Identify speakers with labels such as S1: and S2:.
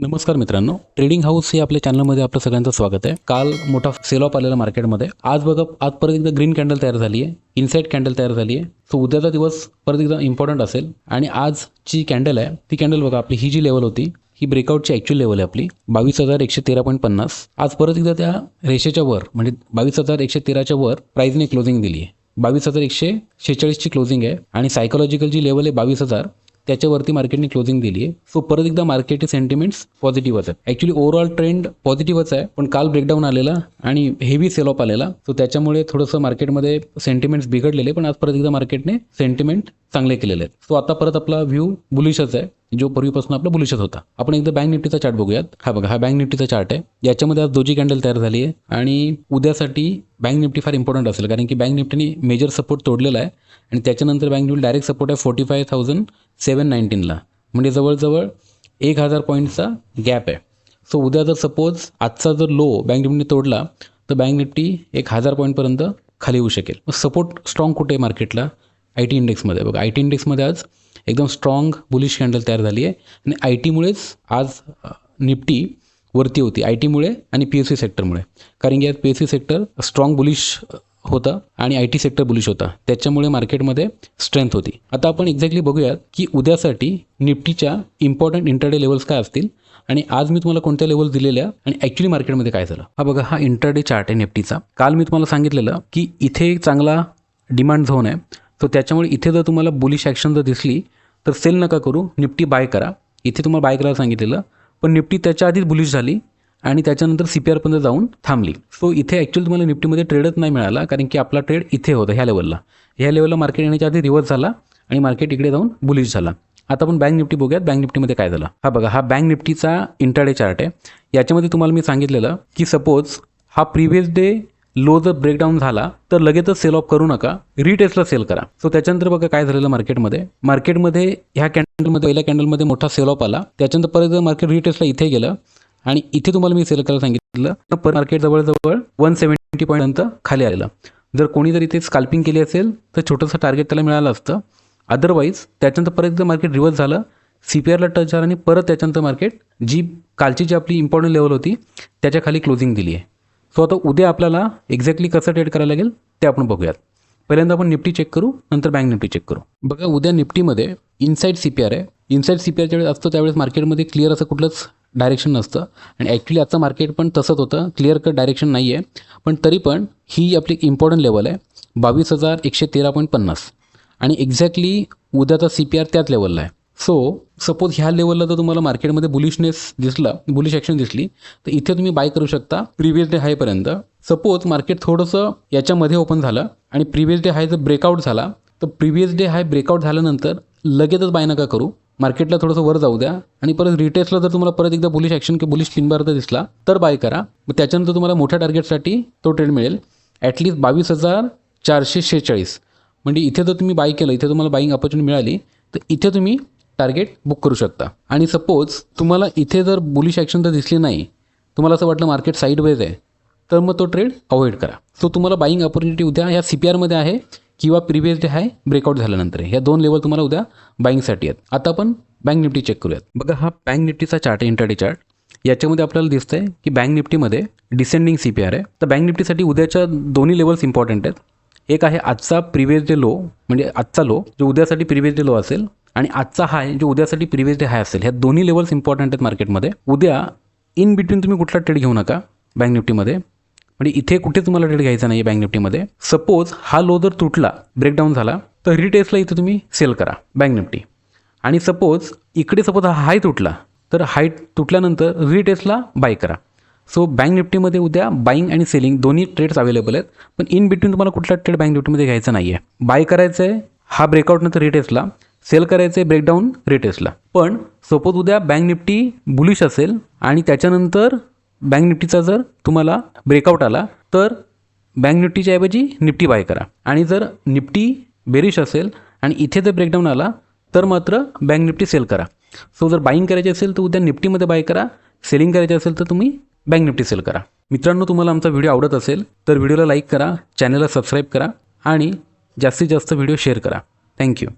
S1: नमस्कार मित्रांनो. Trading house हे आपल्या चॅनलमध्ये आपलं सगळ्यांचं स्वागत आहे. काल मोठा सेल ऑफ आलेला मार्केटमध्ये आज बघा आज परत एकदा ग्रीन कॅन्डल तयार झाली आहे इनसाईड कॅन्डल तयार झाली आहे सो उद्याचा दिवस परत एकदा इम्पॉर्टंट असेल. आणि आज जी कॅन्डल आहे ती कॅन्डल बघा आपली ही जी लेवल होती ही ब्रेकआउटची ॲक्च्युअल लेवल आहे आपली. बावीस हजार एकशे तेरा पॉईंट पन्नास. आज परत एकदा त्या रेषेच्या वर म्हणजे बावीस हजार एकशे तेराच्या वर प्राईजने क्लोजिंग दिली आहे बावीस हजार एकशे शेहेचाळीसची क्लोजिंग आहे. आणि सायकोलॉजिकल जी लेवल आहे बावीस हजार त्याच्यावरती मार्केटने क्लोजिंग दिली आहे सो परत एकदा मार्केटचे सेंटिमेंट्स पॉझिटिव्हच आहे ॲक्च्युली ओव्हरऑल ट्रेंड पॉझिटिव्हच आहे पण काल ब्रेकडाऊन आलेला आणि हेवी सेल ऑफ आलेला. सो त्याच्यामुळे थोडंसं मार्केटमध्ये सेंटिमेंट्स बिघडलेले पण आज परत एकदा मार्केटने सेंटिमेंट चांगले केलेले आहेत. सो आता परत आपला व्ह्यू बुलिशच आहे. जो पूर्वीपासून आपला बुलिशत होता. आपण एकदा बँक निफ्टीचा चार्ट बघूयात. हा बघा हा बँक निफ्टीचा चार्ट आहे. याच्यामध्ये आज दोजी कॅन्डल तयार झाली आहे. आणि उद्यासाठी बँक निफ्टी फार इम्पॉर्टंट असेल कारण की बँक निफ्टीने मेजर सपोर्ट तोडलेला आहे. आणि त्याच्यानंतर बँक निफ्टी डायरेक्ट सपोर्ट आहे फोर्टी फाय थाउजंड सेवन नाईन्टीनला म्हणजे जवळजवळ एक हजार पॉईंटचा गॅप आहे. सो उद्या जर सपोज आजचा जर लो बँक निफ्टीने तोडला तर बँक निफ्टी एक हजार पॉईंटपर्यंत खाली येऊ शकेल. सपोर्ट स्ट्रॉंग कुठे आहे मार्केटला आय टी इंडेक्समध्ये बघा आय टी इंडेक्समध्ये आज एकदम स्ट्रॉंग बुलिश कॅन्डल तयार झाली आहे. आणि आय टीमुळेच आज निफ्टी वरती होती. आय टीमुळे आणि पी एस सी सेक्टरमुळे कारण की आज P S C sector strong bullish होतं आणि आय टी सेक्टर बुलिश होता. त्याच्यामुळे मार्केटमध्ये स्ट्रेंथ होती. आता आपण एक्झॅक्टली बघूयात की उद्यासाठी निफ्टीच्या इम्पॉर्टंट इंटरडे लेवल्स काय असतील आणि आज मी तुम्हाला कोणत्या लेवल दिलेल्या आणि ॲक्च्युली मार्केटमध्ये काय झालं? हा बघा हा इंटरडे चार्ट आहे निफ्टीचा. काल मी तुम्हाला सांगितलेलं की इथे एक चांगला डिमांड झोन आहे. सो त्याच्यामुळे इथे जर तुम्हाला बुलिश ॲक्शन जर दिसली तर सेल नका करू निफ्टी बाय करा. इथे तुम्हाला बाय करायला सांगितलेलं. पण निफ्टी त्याच्या आधीच बुलिश झाली आणि त्याच्यानंतर सी पी आरपर्यंत जाऊन थांबली. सो इथे ॲक्च्युअली तुम्हाला निफ्टीमध्ये ट्रेडच नाही मिळाला कारण की आपला ट्रेड इथे होता ह्या लेवलला ह्या लेवलला मार्केट येण्याच्या आधी रिव्हर्स झाला आणि मार्केट इकडे जाऊन बुलिश झाला. आता आपण बँक निफ्टी बघूयात. बँक निफ्टीमध्ये काय झालं? हा बघा हा बँक निफ्टीचा इंटरडे चार्ट आहे. याच्यामध्ये तुम्हाला मी सांगितलेलं की सपोज हा प्रिव्हियस डे लो जर ब्रेकडाऊन झाला तर लगेचच सेल ऑफ करू नका. रिटेस्टला सेल करा. सो त्याच्यानंतर बघा काय झालेलं मार्केटमध्ये मार्केटमध्ये ह्या कॅन्डलमध्ये पहिल्या कॅन्डलमध्ये मोठा सेल ऑफ आला. त्याच्यानंतर परत मार्केट रिटेस्टला इथे गेलं आणि इथे तुम्हाला मी सेल करायला सांगितलं तर पर मार्केट जवळजवळ वन सेवन्टी पॉईंट खाली आलेलं. जर कोणी जर इथे स्काल्पिंग केली असेल तर छोटंसं टार्गेट त्याला मिळालं असतं. अदरवाईज त्याच्यानंतर परत जर मार्केट रिव्हर्स झालं सी पी आरला टच झालं आणि परत त्याच्यानंतर मार्केट जी कालची जी आपली इम्पॉर्टंट लेवल होती त्याच्याखाली क्लोजिंग दिली आहे सो आता उद्या आपल्याला एक्झॅक्टली कसं ट्रेड करायला लागेल ते आपण बघूयात. पहिल्यांदा आपण निफ्टी चेक करू नंतर बँक निफ्टी चेक करू. बघा उद्या निफ्टीमध्ये इनसाईड सी पी आर आहे. इनसाईड सी पी आरच्या वेळेस असतं त्यावेळेस मार्केटमध्ये क्लिअर असं कुठलंच डायरेक्शन नसतं. आणि ॲक्च्युली आजचं मार्केट पण तसंच होतं. क्लिअर कट डायरेक्शन नाही आहे पण तरी पण ही आपली इम्पॉर्टंट लेवल आहे. बावीस हजार एकशे तेरा पॉईंट पन्नास. आणि एक्झॅक्टली उद्याचा सी पी आर त्याच लेवलला आहे. सो सपोज ह्या लेवलला जर तुम्हाला मार्केटमध्ये बुलिशनेस दिसला बुलिश ॲक्शन दिसली तर इथे तुम्ही बाय करू शकता प्रिव्हियस डे हायपर्यंत सपोज मार्केट थोडंसं याच्यामध्ये ओपन झालं आणि प्रिव्हियस डे हाय जर ब्रेकआउट झाला तर प्रिव्हियस डे हाय ब्रेकआउट झाल्यानंतर लगेचच बाय नका करू. मार्केटला थोडंसं वर जाऊ द्या आणि परत रिटेल्सला जर तुम्हाला परत एकदा बुलिश ॲक्शन किंवा बुलिश तीन बार जर दिसला तर बाय करा. मग त्याच्यानंतर तुम्हाला मोठ्या टार्गेटसाठी तो ट्रेड मिळेल. ॲटलीस्ट बावीस हजार चारशे शेहेचाळीस. म्हणजे इथे जर तुम्ही बाय केलं इथे तुम्हाला बाईंग अपॉर्च्युनिटी मिळाली तर इथे तुम्ही टार्गेट बुक करू शकता. आणि सपोज तुम्हाला इथे जर बुलिश ॲक्शन तर दिसली नाही तुम्हाला असं वाटलं मार्केट साईडवेज आहे तर मग तो ट्रेड अवॉइड करा. सो तुम्हाला बाईंग ऑपॉर्च्युनिटी उद्या ह्या सी पी आरमध्ये आहे किंवा प्रिव्हियस डे आहे ब्रेकआउट झाल्यानंतर ह्या दोन लेवल तुम्हाला उद्या बाईंगसाठी आहेत. आता आपण बँक निफ्टी चेक करूयात. बघा हा बँक निफ्टीचा चार्ट आहे इंटरडे चार्ट याच्यामध्ये आपल्याला दिसतंय की बँक निफ्टीमध्ये डिसेंडिंग सी पी आर आहे. तर बँक निफ्टीसाठी उद्याच्या दोन्ही लेवल्स इम्पॉर्टंट आहेत. एक आहे आजचा प्रिव्हियस डे लो म्हणजे आजचा लो जो उद्यासाठी प्रिव्हियस डे लो असेल आणि आजचा हाय जो उद्यासाठी प्रिव्हियस डे हाय असेल ह्या दोन्ही लेवल्स इम्पॉर्टंट आहेत मार्केटमध्ये उद्या इन बिटवीन तुम्ही कुठला ट्रेड घेऊ नका बँक निफ्टीमध्ये म्हणजे इथे कुठे तुम्हाला ट्रेड घ्यायचा नाही आहे बँक निफ्टीमध्ये सपोज हा लो जर तुटला ब्रेकडाऊन झाला तर रिटेस्टला इथे तुम्ही सेल करा बँक निफ्टी आणि सपोज इकडे सपोज हा हाय तुटला तर हाय तुटल्यानंतर रिटेसला बाय करा. सो बँक निफ्टीमध्ये उद्या बाईंग आणि सेलिंग दोन्ही ट्रेड्स अवेलेबल आहेत पण इन बिटवीन तुम्हाला कुठला ट्रेड बँक निफ्टीमध्ये घ्यायचा नाही आहे बाय करायचं आहे हा ब्रेकआउट नंतर रिटेस्टला सेल करायचं आहे ब्रेकडाऊन रेटेस्टला पण सपोज उद्या बँक निफ्टी बुलिश असेल आणि त्याच्यानंतर बँक निफ्टीचा जर तुम्हाला ब्रेकआउट आला तर बँक निफ्टीच्या ऐवजी निफ्टी बाय करा. आणि जर निफ्टी बेरिश असेल आणि इथे जर ब्रेकडाऊन आला तर मात्र बँक निफ्टी सेल करा. सो जर बाईंग करायची असेल तर उद्या निफ्टीमध्ये बाय करा. सेलिंग करायची असेल तर तुम्ही बँक निफ्टी सेल करा. मित्रांनो तुम्हाला आमचा व्हिडिओ आवडत असेल तर व्हिडिओला लाईक करा चॅनलला सबस्क्राईब करा आणि जास्तीत जास्त व्हिडिओ शेअर करा. थँक्यू